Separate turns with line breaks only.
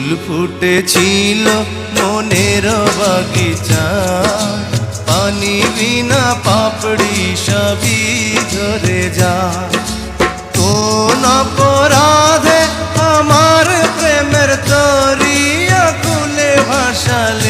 ফুল ফুটেছিল মনের বাগিচা। পানি বিনা পাপড়ি সবই ধরে যা। কোন অপরাধে আমার প্রেমের তরিয়া কুলে ভাসালে